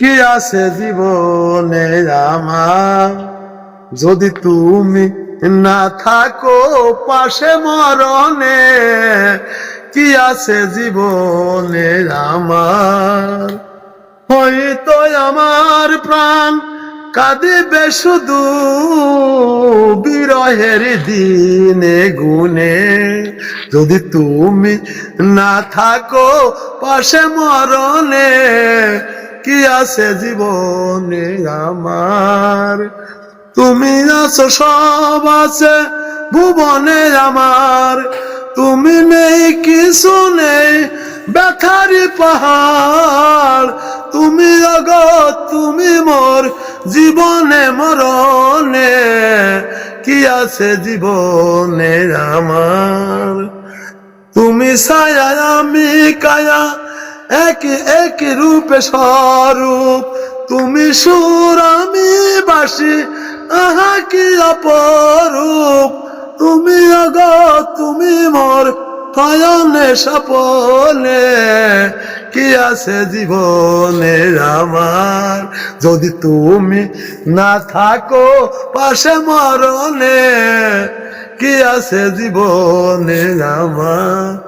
কি আছে জীবনে আমার? যদি তুমি না থাকো পাশে মরণে, কি আছে জীবনে আমার? হয়তো আমার প্রাণ কাঁদিবে শুধু বিরহের দিনে গুনে যদি তুমি না থাকো পাশে মরণে কি আছে জীবনে আমার? তুমি আছো, সব আছে ভুবনে আমার। তুমি নেই, কিছু নেই ব্যথারি পাহাড়। তুমি জগৎ তুমি মোর জীবনে মরণে। কি আছে জীবনে আমার? তুমি ছায়া, আমি কায়া এক একে রূপে স্বরূপ। তুমি সুর, আমি বাসি আহা কি অপরূপ। তুমি অগ তুমি মোর নয়নে সপনে কি আছে জীবনে আমার? যদি তুমি না থাকো, পাশে মরণে। কি আছে জীবনে আমার?